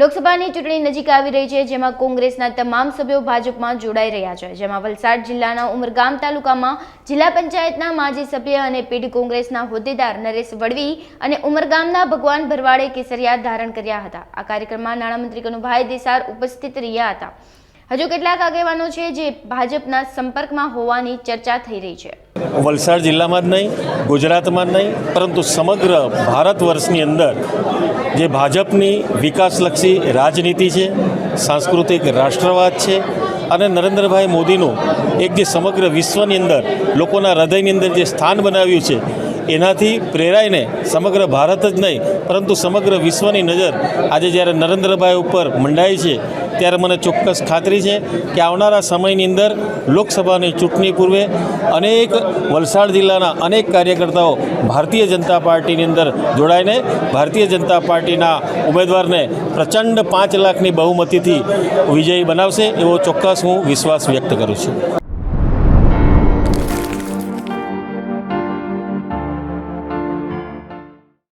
લોકસભાની ચૂંટણી નજીક આવી રહી છે, જેમાં કોંગ્રેસના તમામ સભ્યો ભાજપમાં જોડાઈ રહ્યા છે. જેમાં વલસાડ જિલ્લાના ઉમરગામ તાલુકામાં જિલ્લા પંચાયતના માજી સભ્ય અને પીઢ કોંગ્રેસના હોદ્દેદાર નરેશ વડવી અને ઉમરગામના ભગવાન ભરવાડે કેસરિયા ધારણ કર્યા હતા. આ કાર્યક્રમમાં નાણામંત્રી કનુભાઈ દેસાર ઉપસ્થિત રહ્યા હતા. હજુ કેટલાક આગેવાનો છે, જે ભાજપના સંપર્કમાં હોવાની ચર્ચા થઈ રહી છે. વલસાડ જિલ્લામાં જ નહીં, ગુજરાતમાં જ નહીં, પરંતુ સમગ્ર ભારત વર્ષની અંદર જે ભાજપની વિકાસલક્ષી રાજનીતિ છે, સાંસ્કૃતિક રાષ્ટ્રવાદ છે અને નરેન્દ્રભાઈ મોદીનું એક જે સમગ્ર વિશ્વની અંદર, લોકોના હૃદયની અંદર જે સ્થાન બનાવ્યું છે, એનાથી પ્રેરાઈને સમગ્ર ભારત જ નહીં, પરંતુ સમગ્ર વિશ્વની નજર આજે જ્યારે નરેન્દ્રભાઈ ઉપર મંડાઈ છે ત્યારે મને ચોક્કસ ખાતરી છે કે આવનારા સમયની અંદર લોકસભાની ચૂંટણી પૂર્વે અનેક વલસાડ જિલ્લાના અનેક કાર્યકર્તાઓ ભારતીય જનતા પાર્ટીની અંદર જોડાઈને ભારતીય જનતા પાર્ટીના ઉમેદવારને પ્રચંડ પાંચ લાખની બહુમતીથી વિજયી બનાવશે એવો ચોક્કસ હું વિશ્વાસ વ્યક્ત કરું છું.